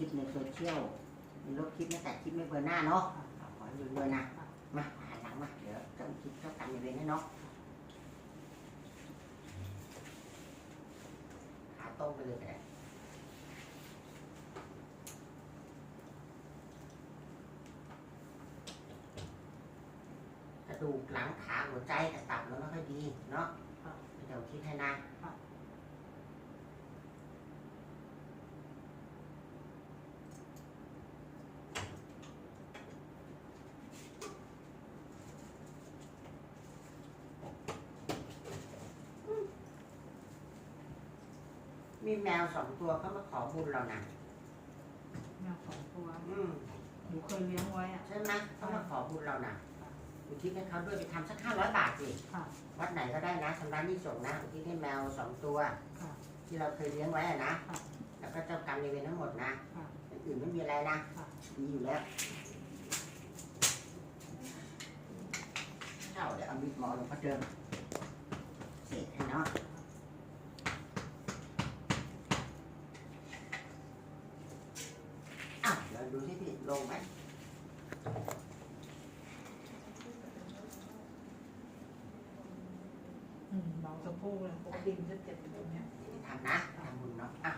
คลิปในโซเชียลมีลบคลิปไม่แต่คลิปไม่เบอร์หน้าเนาะขอให้รวยๆนะมาหันหลังมาเดี๋ยวเจ้าคลิปเจ้ากรรมในายเวรให้เนาะขาตรงไปเลยแต่กระดูกหลังขาหัวใจกับตับเราไม่ค่อยดีเนาะเดี๋ยวคิดให้นะ มีแมวสองตัวเขามาขอบุญเรานะแมวสองตัวอืมหนูเคยเลี้ยงไว้อะ ใช่ไหมเขามาขอบุญเรานะอุทิศให้เขาด้วยไปทำสักห้าร้อยบาทสิค่ะ วัดไหนก็ได้นะชำระหนี้ส่งนะอุทิศให้แมวสองตัว ค่ะ ที่เราเคยเลี้ยงไว้อะนะ ค่ะ แล้วก็เจ้ากรรมในายเวรทั้งหมดนะค่ะ อย่างอื่นไม่มีอะไรนะค่ะดีอยู่แล้วเจ้าเดี๋ยวเอามีดหมอหลวงพ่อเดิมเสร็จให้เนาะอะเดี๋ยวดูที่พี่ลงไหมอืมเบาสะโพกเลยปกติมันจะเจ็บตรงเนี้ย ทำนะทำบุญเนาะอะใส่ผมมาเจ้าทีนะ